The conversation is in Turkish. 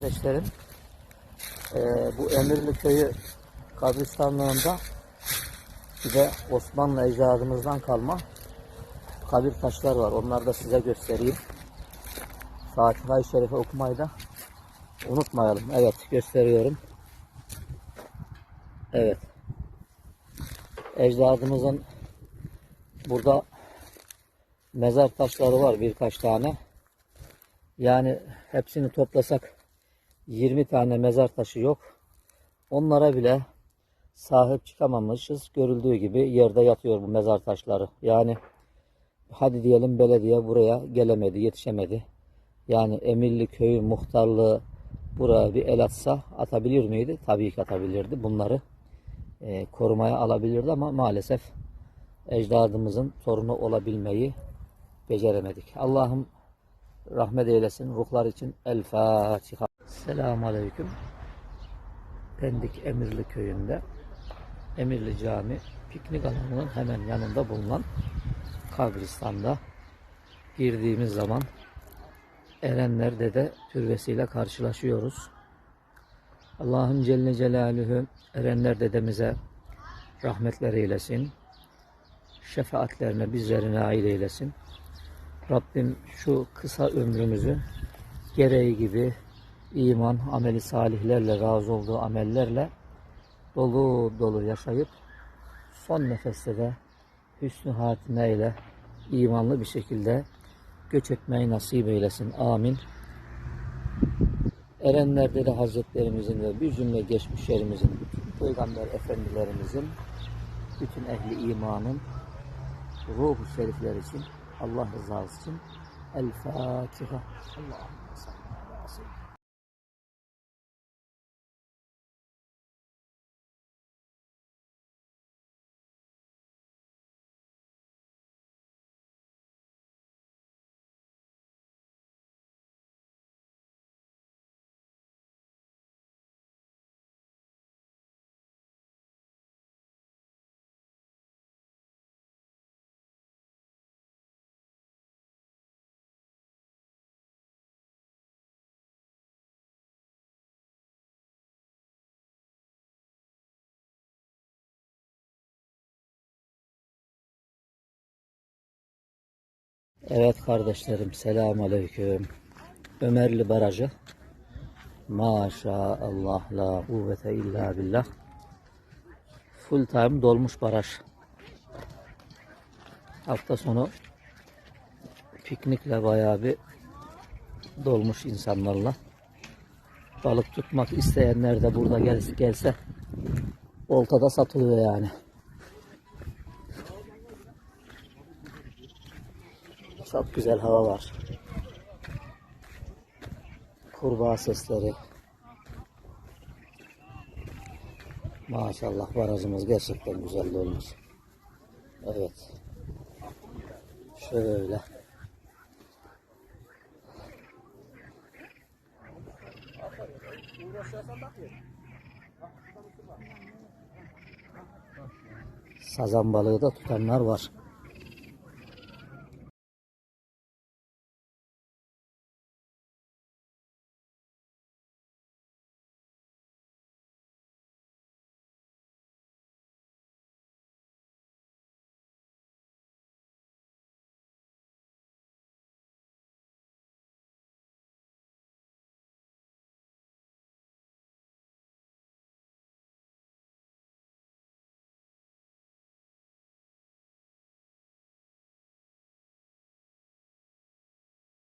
Kardeşlerim, eee, bu Emirli Köyü kabristanlığında de Osmanlı ecdadımızdan kalma kabir taşlar var. Onları da size göstereyim. Fatiha-i Şerife okumayı da unutmayalım. Evet, gösteriyorum. Evet. Ecdadımızın burada mezar taşları var birkaç tane. Yani hepsini toplasak 20 tane mezar taşı yok. Onlara bile sahip çıkamamışız. Görüldüğü gibi yerde yatıyor bu mezar taşları. Yani hadi diyelim belediye buraya gelemedi, yetişemedi. Yani Emirli Köyü muhtarlığı buraya bir el atsa atabilir miydi? Tabii ki atabilirdi. Bunları e, korumaya alabilirdi ama maalesef ecdadımızın torunu olabilmeyi beceremedik. Allah'ım rahmet eylesin. Ruhlar için El Fatiha. Selamun Aleyküm. Pendik Emirli köyünde Emirli Cami piknik alanının hemen yanında bulunan kabristanda girdiğimiz zaman Erenler Dede türbesiyle karşılaşıyoruz. Allah'ın Celle Celaluhu Erenler Dedemize rahmetler eylesin. Şefaatlerine bizleri nail eylesin. Rabbim şu kısa ömrümüzü gereği gibi iman, ameli salihlerle, razı olduğu amellerle dolu dolu yaşayıp son nefeste de hüsnü hatime ile imanlı bir şekilde göç etmeyi nasip eylesin. Amin. Erenlerde de Hazretlerimizin ve bir cümle geçmişlerimizin, bütün peygamber efendilerimizin, bütün ehli imanın ruhu şerifler için, Allah rızası için El Fatiha. Salli ala seyyidina. Evet kardeşlerim selamun aleyküm. Ömerli Barajı. Maşallah la kuvvete illa billah. Full time dolmuş baraj. Hafta sonu piknikle bayağı bir dolmuş insanlarla. Balık tutmak isteyenler de burada gel gelse oltada satılıyor yani. Çok güzel hava var. Kurbağa sesleri. Maşallah barajımız gerçekten güzel olmuş. Evet. Şöyle. Sazan balığı da tutanlar var.